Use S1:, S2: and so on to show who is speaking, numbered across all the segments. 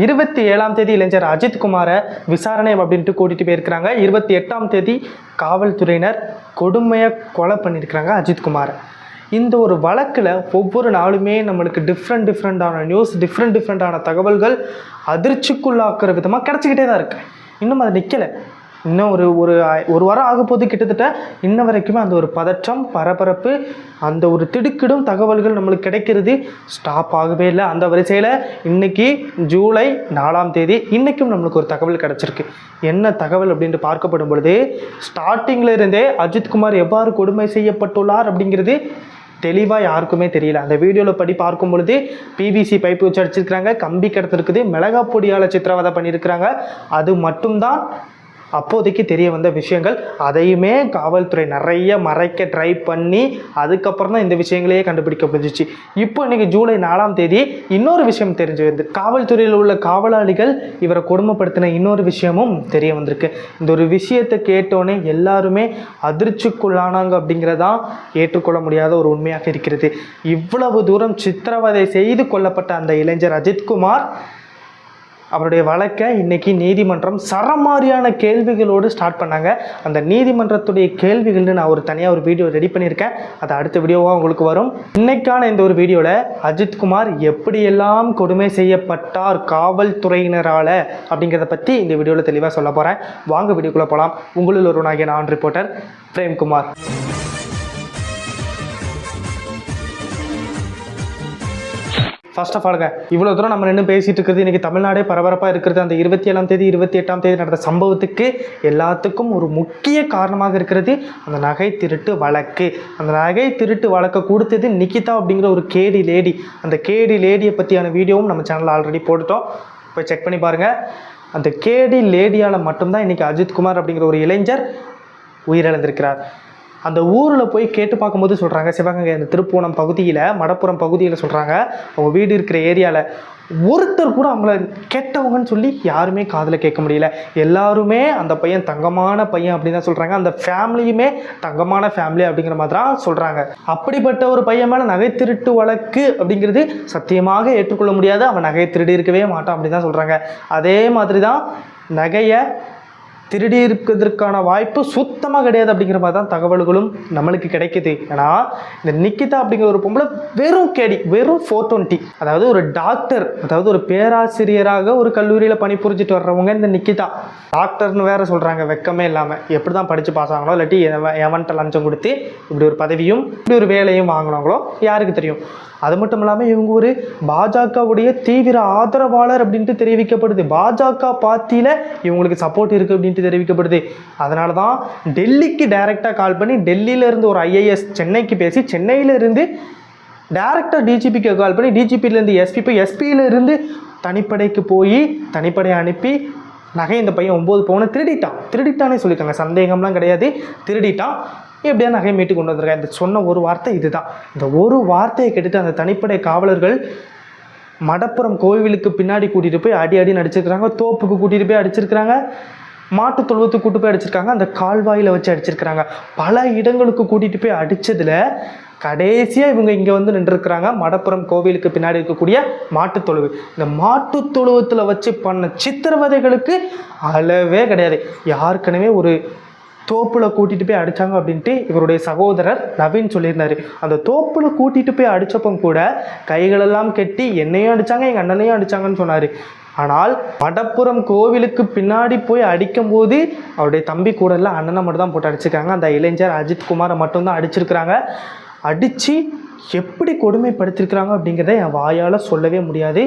S1: இருபத்தி ஏழாம் தேதி இளைஞர் அஜித்குமாரை விசாரணை அப்படின்ட்டு கூட்டிகிட்டு போயிருக்கிறாங்க. இருபத்தி எட்டாம் தேதி காவல்துறையினர் கொடுமையாக கொலை பண்ணியிருக்கிறாங்க அஜித்குமாரை இந்த ஒரு வழக்கில் ஒவ்வொரு நாளுமே நம்மளுக்கு டிஃப்ரெண்ட் டிஃப்ரெண்ட்டான நியூஸ் டிஃப்ரெண்ட் டிஃப்ரெண்ட்டான தகவல்கள் அதிர்ச்சிக்குள்ளாக்குற விதமாக கிடச்சிக்கிட்டே தான் இருக்குது இன்னும் அது நிற்கலை இன்னும் ஒரு ஒரு ஒரு வாரம் ஆக போது கிட்டத்தட்ட இன்ன வரைக்குமே அந்த ஒரு பதற்றம் பரபரப்பு அந்த ஒரு திடுக்கிடும் தகவல்கள் நம்மளுக்கு கிடைக்கிறது ஸ்டாப் ஆகவே இல்லை. அந்த வரிசையில் இன்றைக்கி ஜூலை நாலாம் தேதி இன்றைக்கும் நம்மளுக்கு ஒரு தகவல் கிடச்சிருக்கு. என்ன தகவல் அப்படின்ட்டு பார்க்கப்படும் பொழுது ஸ்டார்டிங்கில் இருந்தே அஜித்குமார் எவ்வாறு கொடுமை செய்யப்பட்டுள்ளார் அப்படிங்கிறது தெளிவாக யாருக்குமே தெரியல. அந்த வீடியோவில் படி பார்க்கும் பொழுது பிவிசி பைப்பு வச்சு அடிச்சிருக்கிறாங்க கம்பி கிடத்திருக்குது மிளகா பொடியால் சித்திரவதை பண்ணியிருக்கிறாங்க. அது மட்டும்தான் அப்போதைக்கு தெரிய வந்த விஷயங்கள் அதையுமே காவல்துறை நிறைய மறைக்க ட்ரை பண்ணி அதுக்கப்புறம் தான் இந்த விஷயங்களையே கண்டுபிடிக்க முடிஞ்சிச்சு இப்போ இன்றைக்கி ஜூலை நாலாம் தேதி இன்னொரு விஷயம் தெரிஞ்சு வந்து காவல்துறையில் உள்ள காவலாளிகள் இவரை கொடுமைப்படுத்தின இன்னொரு விஷயமும் தெரிய வந்திருக்கு. இந்த ஒரு விஷயத்தை கேட்டோன்னே எல்லாருமே அதிர்ச்சிக்குள்ளானாங்க அப்படிங்கிறதான் ஏற்றுக்கொள்ள முடியாத ஒரு உண்மையாக இருக்கிறது. இவ்வளவு தூரம் சித்திரவதை செய்து கொல்லப்பட்ட அந்த இளைஞர் அஜித்குமார் அவருடைய வழக்கை இன்னைக்கு நீதிமன்றம் சரமாரியான கேள்விகளோடு ஸ்டார்ட் பண்ணாங்க. அந்த நீதிமன்றத்துடைய கேள்விகள்னு நான் ஒரு தனியாக ஒரு வீடியோ ரெடி பண்ணியிருக்கேன். அது அடுத்த வீடியோவாக உங்களுக்கு வரும். இன்னைக்கான இந்த ஒரு வீடியோவில் அஜித்குமார் எப்படியெல்லாம் கொடுமை செய்யப்பட்டார் காவல்துறையினரால் அப்படிங்கிறத பற்றி இந்த வீடியோவில் தெளிவாக சொல்ல போகிறேன் வாங்க வீடியோக்குள்ளே போகலாம் உங்களில் ஒருவனாகிய நான் ரிப்போர்ட்டர் பிரேம்குமார். ஃபர்ஸ்ட் ஆஃப் ஆல்ங்க இவ்வளோ தூரம் நம்ம நின்று பேசிட்டு இருக்கிறது இன்னைக்கு தமிழ்நாடே பரபரப்பாக இருக்கிறது. அந்த இருபத்தி ஏழாம் தேதி இருபத்தி எட்டாம் தேதி நடந்த சம்பவத்துக்கு எல்லாத்துக்கும் ஒரு முக்கிய காரணமாக இருக்கிறது அந்த நகை திருட்டு வழக்கு. அந்த நகை திருட்டு வழக்கை கொடுத்தது நிக்கிதா அப்படிங்கிற ஒரு கேடி லேடி. அந்த கேடி லேடியை பற்றியான வீடியோவும் நம்ம சேனலில் ஆல்ரெடி போட்டுட்டோம். போய் செக் பண்ணி பாருங்கள் அந்த கேடி லேடியால் மட்டும்தான் இன்றைக்கி அஜித்குமார் அப்படிங்கிற ஒரு இளைஞர் உயிரிழந்திருக்கிறார். அந்த ஊரில் போய் கேட்டு பார்க்கும்போது சொல்கிறாங்க சிவகங்கை அந்த திருப்பூணம் பகுதியில் மடப்புறம் பகுதியில் சொல்கிறாங்க அவங்க வீடு இருக்கிற ஏரியாவில் ஒருத்தர் கூட அவங்கள கெட்டவங்கன்னு சொல்லி யாருமே காதில் கேட்க முடியல. எல்லாருமே அந்த பையன் தங்கமான பையன் அப்படின்னு தான் சொல்கிறாங்க அந்த ஃபேமிலியுமே தங்கமான ஃபேமிலி அப்படிங்கிற மாதிரி தான் சொல்கிறாங்க அப்படிப்பட்ட ஒரு பையன் மேலே நகை திருட்டு வழக்கு அப்படிங்கிறது சத்தியமாக ஏற்றுக்கொள்ள முடியாது. அவன் நகை திருடி இருக்கவே மாட்டான் அப்படின்னு தான் சொல்கிறாங்க அதே மாதிரி தான் நகையை திருடி இருக்கிறதுக்கான வாய்ப்பு சுத்தமாக கிடையாது அப்படிங்கிற மாதிரி தான் தகவல்களும் நம்மளுக்கு கிடைக்குது. ஏன்னா இந்த நிக்கிதா அப்படிங்கிற ஒரு பொம்பளை வெறும் கேடி வெறும் ஃபோர் டுவெண்ட்டி அதாவது ஒரு டாக்டர் அதாவது ஒரு பேராசிரியராக ஒரு கல்லூரியில் பணிபுரிஞ்சிட்டு வர்றவங்க இந்த நிக்கிதா. டாக்டர்னு வேற சொல்கிறாங்க வெக்கமே இல்லாமல் எப்படி தான் படித்து பாஸ் ஆகணும் இல்லாட்டி எவன் எவன்கிட்ட லஞ்சம் கொடுத்து இப்படி ஒரு பதவியும் இப்படி ஒரு வேலையும் வாங்கினாங்களோ யாருக்கு தெரியும்? அது மட்டும் இல்லாமல் இவங்க ஒரு பாஜகவுடைய தீவிர ஆதரவாளர் அப்படின்ட்டு தெரிவிக்கப்படுது. பாஜக பார்ட்டியில் இவங்களுக்கு சப்போர்ட் இருக்குது அப்படின்ட்டு தெரிவிக்கப்படுது. அதனால தான் டெல்லிக்கு டைரெக்டாக கால் பண்ணி டெல்லியில இருந்து ஒரு ஐஏஎஸ் சென்னைக்கு பேசி சென்னையில இருந்து டேரக்டாக டிஜிபிக்கு கால் பண்ணி டிஜிபியிலேருந்து எஸ்பி போய் எஸ்பியில இருந்து தனிப்படைக்கு போய் தனிப்படையை அனுப்பி நகை இந்த பையன் ஒம்பது பவுனை திருடிட்டான். திருடிட்டானே சொல்லியிருக்காங்க. சந்தேகம்லாம் கிடையாது. திருடிட்டான். எப்படியா நகை மீட்டு கொண்டு வந்திருக்காங்க இந்த சொன்ன ஒரு வார்த்தை இதுதான். இந்த ஒரு வார்த்தையை கேட்டுட்டு அந்த தனிப்படை காவலர்கள் மடப்புறம் கோவிலுக்கு பின்னாடி கூட்டிகிட்டு போய் அடி அடி நடிச்சிருக்கிறாங்க தோப்புக்கு கூட்டிகிட்டு போய் அடிச்சிருக்கிறாங்க. மாட்டு தொழுவத்துக்கு கூட்டு போய் அடிச்சிருக்காங்க. அந்த கால்வாயில் வச்சு அடிச்சிருக்கிறாங்க. பல இடங்களுக்கு கூட்டிகிட்டு போய் அடித்ததில் கடைசியாக இவங்க இங்கே வந்து நின்றுருக்கிறாங்க. மடப்புறம் கோவிலுக்கு பின்னாடி இருக்கக்கூடிய மாட்டுத் தொழுவு. இந்த மாட்டுத் தொழுவத்தில் வச்சு பண்ண சித்திரவதைகளுக்கு அளவே கிடையாது. யாருக்கனவே ஒரு தோப்பில் கூட்டிகிட்டு போய் அடித்தாங்க அப்படின்ட்டு இவருடைய சகோதரர் நவீன் சொல்லியிருந்தாரு. அந்த தோப்பில் கூட்டிகிட்டு போய் அடித்தப்போ கூட கைகளெல்லாம் கெட்டி என்னையும் அடித்தாங்க எங்கள் அண்ணனையும் அடித்தாங்கன்னு சொன்னார். ஆனால் வடப்புறம் கோவிலுக்கு பின்னாடி போய் அடிக்கும்போது அவருடைய தம்பி கூட இல்லை அண்ணனை மட்டும் தான் போட்டு அடிச்சிருக்காங்க. அந்த இளைஞர் அஜித் குமாரை மட்டும்தான் அடிச்சிருக்கிறாங்க. அடித்து எப்படி கொடுமைப்படுத்திருக்கிறாங்க அப்படிங்கிறத என் வாயால் சொல்லவே முடியாது.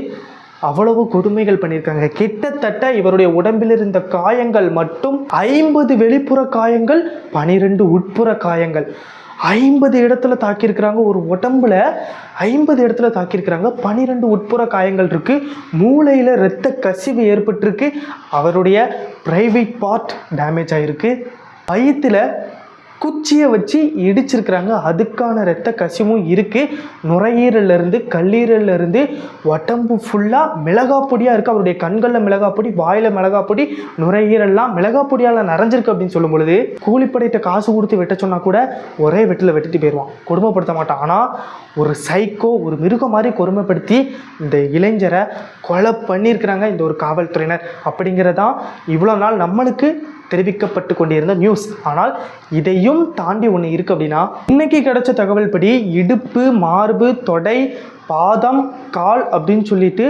S1: அவ்வளவு கொடுமைகள் பண்ணியிருக்காங்க. கிட்டத்தட்ட இவருடைய உடம்பில் இருந்த காயங்கள் மட்டும் ஐம்பது வெளிப்புற காயங்கள் பனிரெண்டு உட்புற காயங்கள். ஐம்பது இடத்துல தாக்கியிருக்கிறாங்க ஒரு உடம்புல ஐம்பது இடத்துல தாக்கியிருக்கிறாங்க. பனிரெண்டு உட்புற காயங்கள் இருக்கு. மூளையில் இரத்த கசிவு ஏற்பட்டிருக்கு. அவருடைய பிரைவேட் பார்ட் டேமேஜ் ஆகிருக்கு வயிற்றுல குச்சியை வச்சு இடிச்சிருக்கிறாங்க. அதுக்கான இரத்த கசிவும் இருக்குது நுரையீரல்ல இருந்து கல்லீரல்ல இருந்து உடம்பு ஃபுல்லாக மிளகாப்பொடியாக இருக்குது அவருடைய கண்களில் மிளகாப்பொடி வாயில் மிளகாப்பொடி நுரையீரல்லாம் மிளகாப்பொடியால் நிறைஞ்சிருக்கு அப்படின்னு சொல்லும் பொழுது கூலிப்படையிட்ட காசு கொடுத்து வெட்ட சொன்னால் கூட ஒரே வெட்டில் வெட்டிட்டு போயிடுவான் கொடுமைப்படுத்த மாட்டான். ஆனால் ஒரு சைக்கோ ஒரு மிருகம் மாதிரி கொடுமைப்படுத்தி இந்த இளைஞரை கொலை பண்ணியிருக்கிறாங்க இந்த ஒரு காவல்துறையினர். அப்படிங்கிறதான் இவ்வளோ நாள் நம்மளுக்கு தெரிவிக்கப்பட்டு கொண்டிருந்த நியூஸ் ஆனால் இதையும் தாண்டி ஒன்று இருக்குது அப்படின்னா இன்னைக்கு கிடைச்ச தகவல் படி இடுப்பு மார்பு தொடை பாதம் கால் அப்படின்னு சொல்லிட்டு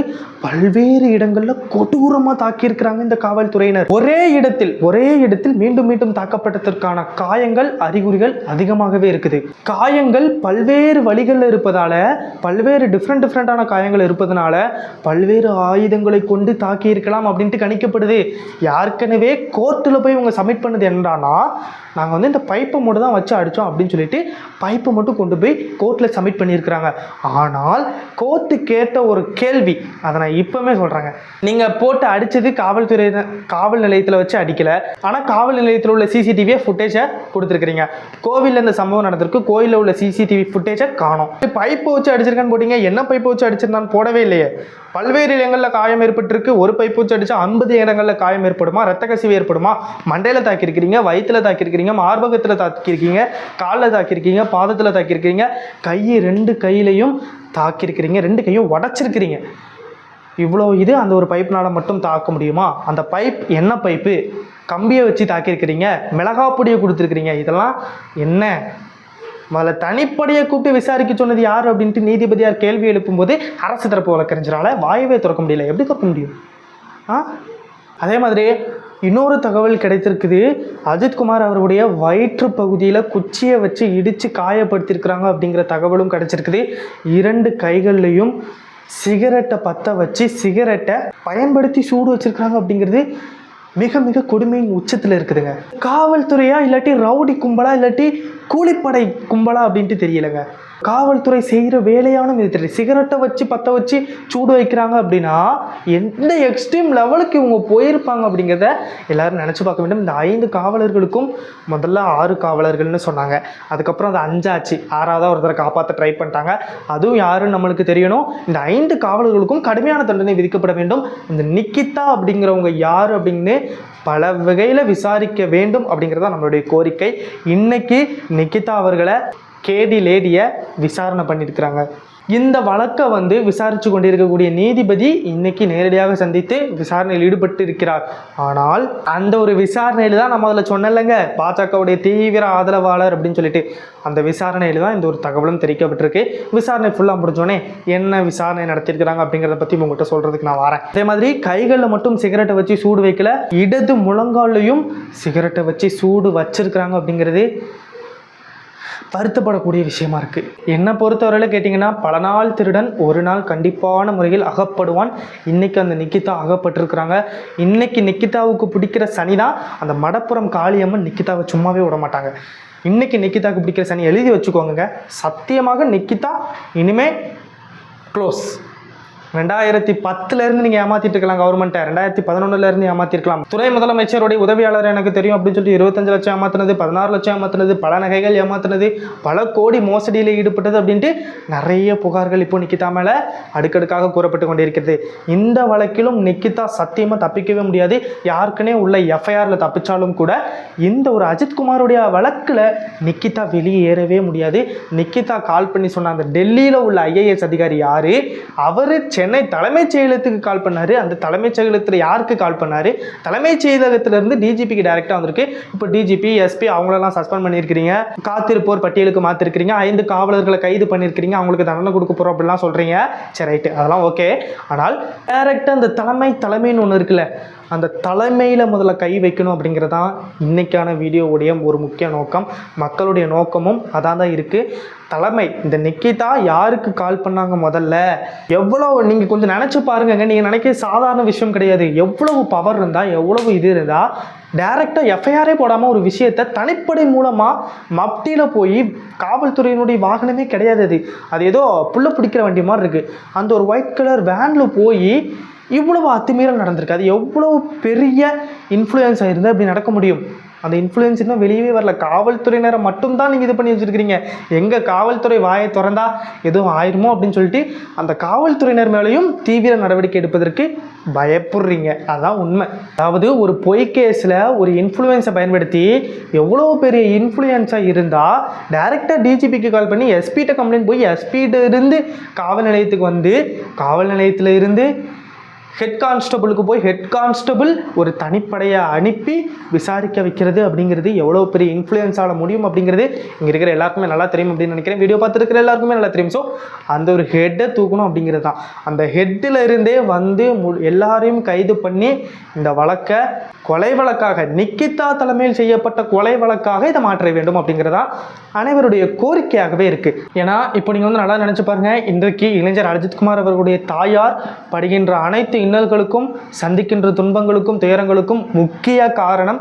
S1: பல்வேறு இடங்களில் கொடூரமாக தாக்கியிருக்கிறாங்க இந்த காவல்துறையினர். ஒரே இடத்தில் ஒரே இடத்தில் மீண்டும் மீண்டும் தாக்கப்பட்டதற்கான காயங்கள் அறிகுறிகள் அதிகமாகவே இருக்குது. காயங்கள் பல்வேறு வழிகளில் இருப்பதால பல்வேறு டிஃப்ரெண்ட் டிஃப்ரெண்ட்டான காயங்கள் இருப்பதனால பல்வேறு ஆயுதங்களை கொண்டு தாக்கியிருக்கலாம் அப்படின்ட்டு கணிக்கப்படுது. ஏற்கனவே கோர்ட்டில் போய் இவங்க சப்மிட் பண்ணது என்னடானா நாங்கள் வந்து இந்த பைப்பை மட்டும் தான் வச்சு அடித்தோம் அப்படின்னு சொல்லிட்டு பைப்பை மட்டும் கொண்டு போய் கோர்ட்டில் சப்மிட் பண்ணியிருக்கிறாங்க. ஆனால் கோர்ட்டு கேட்ட ஒரு கேள்வி. அதை நான் இப்போவுமே சொல்கிறேங்க நீங்கள் போட்டு அடித்தது காவல்துறை காவல் நிலையத்தில் வச்சு அடிக்கலை. ஆனால் காவல் நிலையத்தில் உள்ள சிசிடிவியை ஃபுட்டேஜை கொடுத்துருக்குறீங்க. கோவிலில் இந்த சம்பவம் நடந்திருக்கு. கோயிலில் உள்ள சிசிடிவி ஃபுட்டேஜை காணும். பைப்பை வச்சு அடிச்சிருக்கான்னு போட்டீங்க. என்ன பைப்பை வச்சு அடிச்சிருந்தான்னு போடவே இல்லையே. பல்வேறு இடங்களில் காயம் ஏற்பட்டிருக்கு. ஒரு பைப்பு வச்சு அடிச்சா ஐம்பது இடங்களில் காயம் ஏற்படுமா? ரத்த கசிவு ஏற்படுமா? மண்டையில் தாக்கியிருக்கிறீங்க வயிற்றில் தாக்கியிருக்கிறீங்க மார்பகத்தில் தாக்கியிருக்கீங்க காலில் தாக்கியிருக்கீங்க பாதத்தில் தாக்கியிருக்கிறீங்க. கை ரெண்டு கையிலையும் தாக்கியிருக்கிறீங்க ரெண்டு கையும் உடச்சிருக்கிறீங்க. இவ்வளோ இது அந்த ஒரு பைப்னால் மட்டும் தாக்க முடியுமா? அந்த பைப் என்ன பைப்பு? கம்பியை வச்சு தாக்கியிருக்கிறீங்க மிளகா பொடியை கொடுத்துருக்கிறீங்க இதெல்லாம் என்ன? முதல்ல தனிப்படையை கூப்பிட்டு விசாரிக்க சொன்னது யார் அப்படின்ட்டு நீதிபதியார் கேள்வி எழுப்பும்போது அரசு தரப்பு வழக்கறிஞரால் வாயுவே திறக்க முடியல. எப்படி திறக்க முடியும்? ஆ? அதே மாதிரி இன்னொரு தகவல் கிடைத்திருக்குது. அஜித்குமார் அவருடைய வயிற்று பகுதியில் குச்சியை வச்சு இடித்து காயப்படுத்தியிருக்கிறாங்க அப்படிங்கிற தகவலும் கிடைச்சிருக்குது. இரண்டு கைகள்லையும் சிகரெட்டை பற்ற வச்சு சிகரெட்டை பயன்படுத்தி சூடு வச்சுருக்கிறாங்க அப்படிங்கிறது மிக மிக கொடுமையின் உச்சத்தில் இருக்குதுங்க. காவல்துறையா இல்லாட்டி ரவுடி கும்பலா இல்லாட்டி கூலிப்படை கும்பலா அப்படின்ட்டு தெரியலைங்க. காவல்துறை செய்கிற வேலையான இது தெரியல சிகரெட்டை வச்சு பற்ற வச்சு சூடு வைக்கிறாங்க அப்படின்னா எந்த எக்ஸ்ட்ரீம் லெவலுக்கு இவங்க போயிருப்பாங்க அப்படிங்கிறத எல்லாரும் நினச்சி பார்க்க வேண்டும். இந்த ஐந்து காவலர்களுக்கும் முதல்ல ஆறு காவலர்கள்னு சொன்னாங்க. அதுக்கப்புறம் அது அஞ்சாச்சு. ஆறாவதாக ஒருத்தரை காப்பாற்ற ட்ரை பண்ணிட்டாங்க. அதுவும் யாருன்னு நம்மளுக்கு தெரியணும். இந்த ஐந்து காவலர்களுக்கும் கடுமையான தண்டனை விதிக்கப்பட வேண்டும். இந்த நிக்கிதா அப்படிங்கிறவங்க யார் அப்படின்னு பல வகையில் விசாரிக்க வேண்டும் அப்படிங்கிறது தான் நம்மளுடைய கோரிக்கை. இன்னைக்கு நிக்கிதா அவர்களை கேடி லேடியை விசாரணை பண்ணியிருக்கிறாங்க. இந்த வழக்கை வந்து விசாரித்து கொண்டிருக்கக்கூடிய நீதிபதி இன்னைக்கு நேரடியாக சந்தித்து விசாரணையில் ஈடுபட்டு இருக்கிறார் ஆனால் அந்த ஒரு விசாரணையில் தான் நம்ம அதில் சொன்னலைங்க பாஜகவுடைய தீவிர ஆதரவாளர் அப்படின்னு சொல்லிட்டு. அந்த விசாரணையில் தான் இந்த ஒரு தகவலும் தெரிவிக்கப்பட்டிருக்கு. விசாரணை ஃபுல்லாக முடிஞ்சோடனே என்ன விசாரணை நடத்தியிருக்கிறாங்க அப்படிங்கிறத பற்றி உங்கள்கிட்ட சொல்கிறதுக்கு நான் வரேன். அதே மாதிரி கைகளில் மட்டும் சிகரெட்டை வச்சு சூடு வைக்கல இடது முழங்காலையும் சிகரெட்டை வச்சு சூடு வச்சிருக்கிறாங்க அப்படிங்கிறது வருத்தப்படக்கூடிய விஷயமா இருக்கு. என்னை பொறுத்தவரையில் கேட்டிங்கன்னா பல நாள் திருடன் ஒரு நாள் கண்டிப்பான முறையில் அகப்படுவான். இன்னைக்கு அந்த நிக்கிதா அகப்பட்டிருக்கிறாங்க. இன்னைக்கு நிக்கிதாவுக்கு பிடிக்கிற சனி தான் அந்த மடப்புறம் காளியம்மன் நிக்கிதாவை சும்மாவே விட மாட்டாங்க. இன்னைக்கு நிக்கிதாவுக்கு பிடிக்கிற சனி எழுதி வச்சுக்கோங்க சத்தியமாக நிக்கிதா இனிமே க்ளோஸ் ரெண்டாயிரத்தி பத்துலேருந்து நீங்கள் ஏமாத்திட்டு இருக்கலாம் கவர்மெண்ட்டை ரெண்டாயிரத்தி பதினொன்னுலேருந்து ஏமாத்திருக்கலாம். துணை முதலமைச்சருடைய உதவியாளர் எனக்கு தெரியும் அப்படின்னு சொல்லிட்டு இருபத்தஞ்சு லட்சம் ஏமாத்தினது பதினாறு லட்சம் ஏமாத்தினது பல நகைகள் ஏமாத்தினது பல கோடி மோசடியில் ஈடுபட்டது அப்படின்ட்டு நிறைய புகார்கள் இப்போ நிக்கிதா மேலே அடுக்கடுக்காக கூறப்பட்டு கொண்டிருக்கிறது. இந்த வழக்கிலும் நிக்கிதா சத்தியமாக தப்பிக்கவே முடியாது. யாருக்குனே உள்ள எஃப்ஐஆரில் தப்பிச்சாலும் கூட இந்த ஒரு அஜித்குமாருடைய வழக்கில் நிக்கிதா வெளியேறவே முடியாது. நிக்கிதா கால் பண்ணி சொன்ன அந்த டெல்லியில் உள்ள ஐஏஎஸ் அதிகாரி யார்? அவர் சென்னை தலைமைச் செயலகத்துக்கு கால் பண்ணார். அந்த தலைமைச் செயலகத்தில் யாருக்கு கால் பண்ணார்? தலைமைச் செயலகத்திலேருந்து டிஜிபிக்கு டைரெக்டாக வந்திருக்கு. இப்போ டிஜிபி எஸ்பி அவங்களெல்லாம் சஸ்பெண்ட் பண்ணியிருக்கிறீங்க. காத்திருப்போர் பட்டியலுக்கு மாற்றிருக்கிறீங்க ஐந்து காவலர்களை கைது பண்ணியிருக்கிறீங்க. அவங்களுக்கு தண்டனை கொடுக்க போகிறோம் அப்படிலாம் சொல்கிறீங்க சரி ரைட்டு அதெல்லாம் ஓகே ஆனால் டைரெக்டாக அந்த தலைமை தலைமைன்னு ஒன்று இருக்குல்ல அந்த தலைமையில் முதல்ல கை வைக்கணும் அப்படிங்கிறது தான் இன்றைக்கான வீடியோவுடைய ஒரு முக்கிய நோக்கம். மக்களுடைய நோக்கமும் அதான் தான் இருக்குது தலைமை. இந்த நிக்கிதா யாருக்கு கால் பண்ணாங்க முதல்ல? எவ்வளோ நீங்கள் கொஞ்சம் நினச்சி பாருங்கங்க. நீங்கள் நினைக்க சாதாரண விஷயம் கிடையாது. எவ்வளவு பவர் இருந்தால் எவ்வளவு இது இருந்தால் டைரெக்டாக எஃப்ஐஆரே போடாமல் ஒரு விஷயத்தை தனிப்படை மூலமாக மப்டியில் போய் காவல்துறையினுடைய வாகனமே கிடையாது அது. அது ஏதோ புள்ள பிடிக்கிற வண்டி மாதிரி இருக்குது அந்த ஒரு ஒயிட் கலர் வேனில் போய் இவ்வளவு அத்துமீறல் நடந்திருக்கு. அது எவ்வளவு பெரிய இன்ஃப்ளூயன்ஸ் ஆகிருந்தால் அப்படி நடக்க முடியும்? அந்த இன்ஃப்ளூயன்ஸ் இன்னும் வெளியவே வரல. காவல்துறையினரை மட்டும்தான் நீங்கள் இது பண்ணி வச்சுருக்கிறீங்க. எங்கே காவல்துறை வாயை திறந்தா எதுவும் ஆயிருமோ அப்படின்னு சொல்லிட்டு அந்த காவல்துறையினர் மேலேயும் தீவிர நடவடிக்கை எடுப்பதற்கு பயப்படுறீங்க. அதான் உண்மை. அதாவது ஒரு பொய் கேஸில் ஒரு இன்ஃப்ளூயன்ஸை பயன்படுத்தி எவ்வளோ பெரிய இன்ஃப்ளூயன்ஸாக இருந்தால் டேரெக்டாக டிஜிபிக்கு கால் பண்ணி எஸ்பிகிட்ட கம்ப்ளைண்ட் போய் எஸ்பிகிட்ட இருந்து காவல் நிலையத்துக்கு வந்து காவல் நிலையத்தில் இருந்து ஹெட் கான்ஸ்டபுளுக்கு போய் ஹெட் கான்ஸ்டபுள் ஒரு தனிப்படையை அனுப்பி விசாரிக்க வைக்கிறது அப்படிங்கிறது எவ்வளோ பெரிய இன்ஃப்ளூயன்ஸ் ஆட முடியும் அப்படிங்கிறது இங்கே இருக்கிற எல்லாருக்குமே நல்லா தெரியும் அப்படின்னு நினைக்கிறேன். வீடியோ பார்த்துருக்கிற எல்லாருக்குமே நல்லா தெரியும். ஸோ அந்த ஒரு ஹெட்டை தூக்கணும் அப்படிங்கிறது தான். அந்த ஹெட்டில் இருந்தே வந்து மு எல்லாரையும் கைது பண்ணி இந்த வழக்கை கொலை வழக்காக நிக்கிதா தலைமையில் செய்யப்பட்ட கொலை வழக்காக இதை மாற்ற வேண்டும் அப்படிங்கிறதா அனைவருடைய கோரிக்கையாகவே இருக்குது ஏன்னா இப்போ நீங்கள் வந்து நல்லா நினச்சி பாருங்கள் இன்றைக்கு இளைஞர் அஜித்குமார் அவர்களுடைய தாயார் படுகின்ற அனைத்து இன்னல்களுக்கும் சந்திக்கின்ற துன்பங்களுக்கும் துயரங்களுக்கும் முக்கிய காரணம்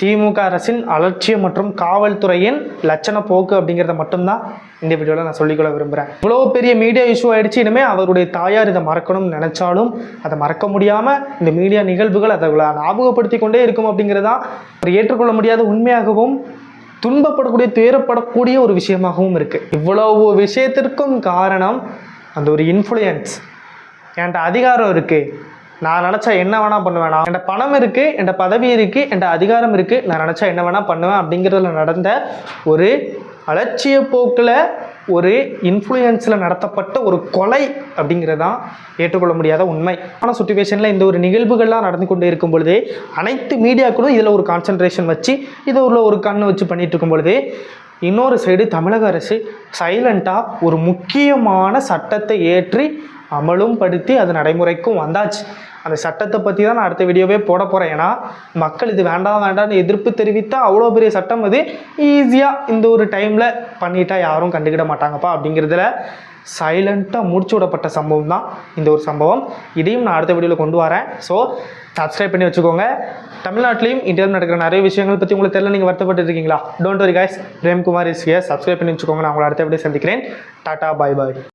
S1: திமுக அரசின் அலட்சியம் மற்றும் காவல்துறையின் லட்சண போக்கு அப்படிங்கிறத மட்டும்தான் இந்த வீடியோவில் நான் சொல்லிக்கொள்ள விரும்புகிறேன் இவ்வளோ பெரிய மீடியா இஷ்யூ ஆயிடுச்சு இனிமேல் அவருடைய தாயார் இதை மறக்கணும்னு நினச்சாலும் அதை மறக்க முடியாமல் இந்த மீடியா நிகழ்வுகள் அதை ஞாபகப்படுத்தி கொண்டே இருக்கும் அப்படிங்கிறதான் ஒரு ஏற்றுக்கொள்ள முடியாத உண்மையாகவும் துன்பப்படக்கூடிய துயரப்படக்கூடிய ஒரு விஷயமாகவும் இருக்குது இவ்வளவு விஷயத்திற்கும் காரணம் அந்த ஒரு இன்ஃப்ளூயன்ஸ் என்கிட்ட அதிகாரம் இருக்குது நான் நினச்சா என்ன வேணால் பண்ணுவேன்? நான் பணம் இருக்குது என் பதவி இருக்குது என் அதிகாரம் இருக்குது நான் நினச்சா என்ன வேணால் பண்ணுவேன் அப்படிங்கிறதுல நடந்த ஒரு அலட்சிய போக்கில் ஒரு இன்ஃப்ளூயன்ஸில் நடத்தப்பட்ட ஒரு கொலை அப்படிங்கிறது தான் ஏற்றுக்கொள்ள முடியாத உண்மை. ஆனால் சுச்சுவேஷனில் இந்த ஒரு நிகழ்வுகள்லாம் நடந்து கொண்டு இருக்கும் பொழுதே அனைத்து மீடியாக்களும் இதில் ஒரு கான்சன்ட்ரேஷன் வச்சு இதை உள்ள ஒரு கண்ணு வச்சு பண்ணிட்டு இருக்கும் பொழுது இன்னொரு சைடு தமிழக அரசு சைலண்ட்டாக ஒரு முக்கியமான சட்டத்தை ஏற்றி அமலும் படுத்தி அது நடைமுறைக்கும் வந்தாச்சு. அந்த சட்டத்தை பற்றி தான் நான் அடுத்த வீடியோவே போட போகிறேன் ஏன்னா மக்கள் இது வேண்டாம் வேண்டாம்னு எதிர்ப்பு தெரிவித்தால் அவ்வளோ பெரிய சட்டம் அது. ஈஸியாக இந்த ஒரு டைமில் பண்ணிட்டா யாரும் கண்டுக்கிட மாட்டாங்கப்பா அப்படிங்கிறதுல சைலண்ட்டாக முடிச்சு விடப்பட்ட சம்பவம் தான் இந்த ஒரு சம்பவம். இதையும் நான் அடுத்த வீடியோவில் கொண்டு வரேன். ஸோ சப்ஸ்கிரைப் பண்ணி வச்சுக்கோங்க. தமிழ்நாட்டிலையும் இந்தியாவில் நடக்கிற நிறைய விஷயங்கள் பற்றி உங்களுக்கு தெரியல நீங்கள் வருத்தப்பட்டு இருக்கீங்களா? Don't worry guys Premkumar is here subscribe பண்ணி வச்சுக்கோங்க. நான் உங்களை அடுத்த வீடியோ சந்திக்கிறேன். டாடா பாய் பாய்